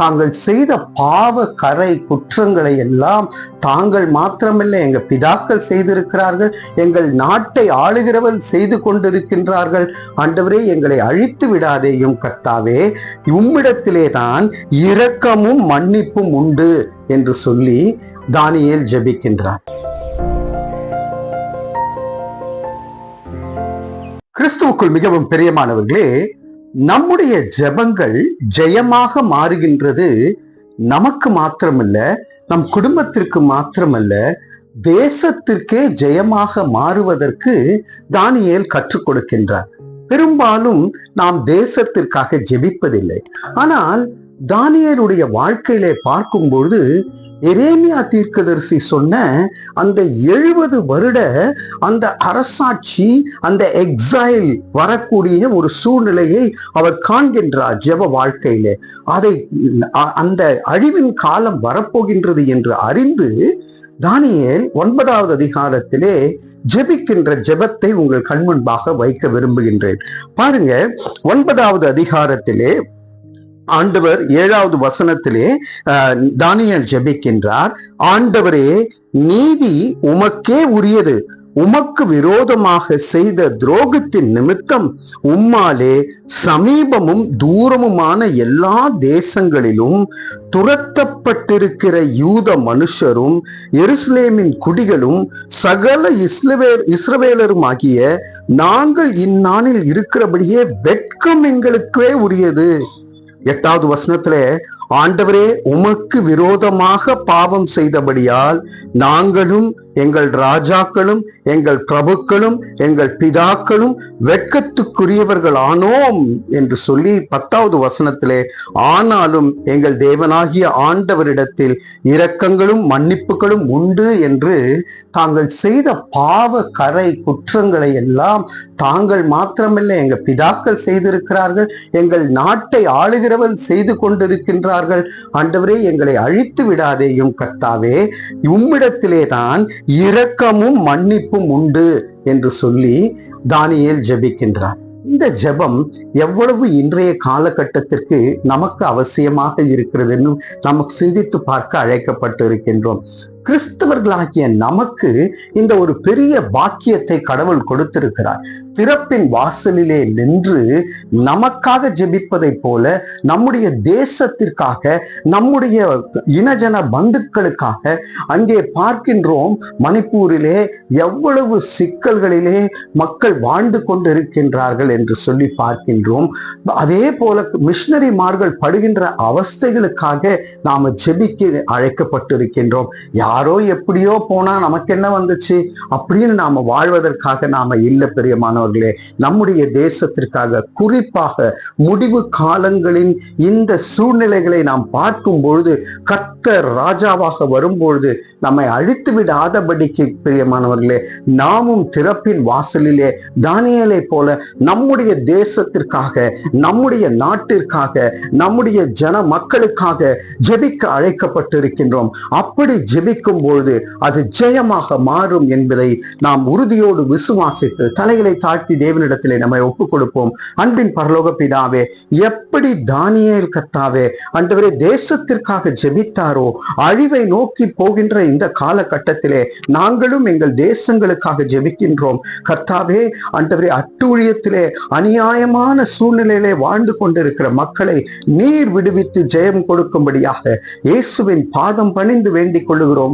தாங்கள் செய்த பாவ கரை குற்றங்களை எல்லாம் தாங்கள் மாத்திரமல்ல எங்க பிதாக்கள் செய்திருக்கிறார்கள். எங்கள் நாட்டை ஆளுகிறவன் செய்து கொண்டிருக்கின்றார்கள். ஆண்டவரே எங்களை அழித்து விடாதேயும் கர்த்தாவே உம்மிடத்திலே தான் இரக்கமும் மன்னிப்பும் உண்டு என்று சொல்லி தானியல் ஜெபிக்கின்றார். கிறிஸ்துவுக்குள் மிகவும் பிரியமானவர்களே நம்முடைய ஜெபங்கள் ஜெயமாக மாறுகின்றது. நமக்கு மாத்திரமல்ல நம் குடும்பத்திற்கு மாத்திரமல்ல தேசத்திற்கே ஜெயமாக மாறுவதற்கு தானியேல் கற்றுக் கொடுக்கின்றார். பெரும்பாலும் நாம் தேசத்திற்காக ஜெபிப்பதில்லை. ஆனால் தானியருடைய வாழ்க்கையிலே பார்க்கும்பொழுது எரேமியா தீர்க்கதரிசி சொன்ன அந்த எழுபது வருட அந்த அரசாட்சி அந்த எக்ஸைல் வரக்கூடிய ஒரு சூழ்நிலையை அவர் காண்கின்றார் ஜெப வாழ்க்கையிலே. அதை அ- அந்த அழிவின் காலம் வரப்போகின்றது என்று அறிந்து தானியல் ஒன்பதாவது அதிகாரத்திலே ஜெபிக்கின்ற ஜெபத்தை உங்கள் கண் முன்பாக வைக்க விரும்புகின்றேன். பாருங்க ஒன்பதாவது அதிகாரத்திலே ஆண்டவர் ஏழாவது வசனத்திலே தானியல் தானியேல் ஜெபிக்கின்றார். ஆண்டவரே நீதி உமக்கே உரியது. உமக்கு விரோதமாக செய்த துரோகத்தின் நிமித்தம் உம்மாலே சமீபமும் தூரமுமான எல்லா தேசங்களிலும் துரத்தப்பட்டிருக்கிற யூத மனுஷரும் எருசலேமின் குடிகளும் சகல இஸ்லவே இஸ்ரவேலரும் ஆகிய நாங்கள் இந்நாளில் இருக்கிறபடியே வெட்கம் எங்களுக்கே உரியது. எட்டாவது வசனத்திலே ஆண்டவரே உமக்கு விரோதமாக பாவம் செய்தபடியால் நாங்களும் எங்கள் ராஜாக்களும் எங்கள் பிரபுக்களும் எங்கள் பிதாக்களும் வெட்கத்துக்குரியவர்கள் ஆனோம் என்று சொல்லி பத்தாவது வசனத்திலே ஆனாலும் எங்கள் தேவனாகிய ஆண்டவரிடத்தில் இரக்கங்களும் மன்னிப்புகளும் உண்டு என்று தாங்கள் செய்த பாவ கரை குற்றங்களை எல்லாம் தாங்கள் மாத்திரமில்லை எங்கள் பிதாக்கள் செய்திருக்கிறார்கள் எங்கள் நாட்டை ஆளுகிறவன் செய்து கொண்டிருக்கின்றார்கள் ஆண்டவரே எங்களை அழித்து விடாதேயும் கர்த்தாவே உம்மிடத்திலே தான் இரக்கமும் மன்னிப்பும் உண்டு என்று சொல்லி தானியல் ஜெபிக்கின்றார். இந்த ஜெபம் எவ்வளவு இன்றைய காலகட்டத்திற்கு நமக்கு அவசியமாக இருக்கிறதுன்னு நமக்கு சிந்தித்து பார்க்க அழைக்கப்பட்டு இருக்கின்றோம் கிறிஸ்தவர்களாகிய நமக்கு இந்த ஒரு பெரிய பாக்கியத்தை கடவுள் கொடுத்திருக்கிறார். திறப்பின் வாசலிலே நின்று நமக்காக ஜெபிப்பதை போல நம்முடைய தேசத்திற்காக நம்முடைய இனஜன பந்துக்களுக்காக அங்கே பார்க்கின்றோம். மணிப்பூரிலே எவ்வளவு சிக்கல்களிலே மக்கள் வாழ்ந்து கொண்டிருக்கின்றார்கள் என்று சொல்லி பார்க்கின்றோம். அதே போல மிஷினரிமார்கள் படுகின்ற அவஸ்தைகளுக்காக நாம ஜெபிக்க அழைக்கப்பட்டிருக்கின்றோம். யார் யாரோ எப்படியோ போனா நமக்கு என்ன வந்துச்சு? அப்படின்னு நாம வாழ்வதற்காக நாம இல்லை பெரியமானவர்களே. நம்முடைய தேசத்திற்காக குறிப்பாக முடிவு காலங்களின் இந்த சூழ்நிலைகளை நாம் பார்க்கும் பொழுது கர்த்தர் ராஜாவாக வரும்பொழுது நம்மை அழித்து விடாதபடிக்கு பிரியமானவர்களே நாமும் திறப்பின் வாசலிலே தானியலை போல நம்முடைய தேசத்திற்காக நம்முடைய நாட்டிற்காக நம்முடைய ஜன மக்களுக்காக ஜெபிக்க அழைக்கப்பட்டிருக்கின்றோம். அப்படி ஜெபிக்க ஜெபிக்கும் பொழுது அது ஜெயமாக மாறும் என்பதை நாம் உறுதியோடு விசுவாசித்து தலைகளை தாழ்த்தி தேவனிடத்திலே நம்மை ஒப்புக் கொடுப்போம் அன்பின் பரலோக பிதாவே எப்படி தானியல் கத்தாவே ஆண்டவரே தேசத்திற்காக ஜெபித்தாரோ அழிவை நோக்கி போகின்ற இந்த காலகட்டத்திலே நாங்களும் எங்கள் தேசங்களுக்காக ஜெபிக்கின்றோம். கர்த்தாவே ஆண்டவரே அட்டூழியத்திலே அநியாயமான சூழ்நிலையிலே வாழ்ந்து கொண்டிருக்கிற மக்களை நீர் விடுவித்து ஜெயம் கொடுக்கும்படியாக இயேசுவின் பாதம் பணிந்து வேண்டிக் கொள்ளுகிறோம்.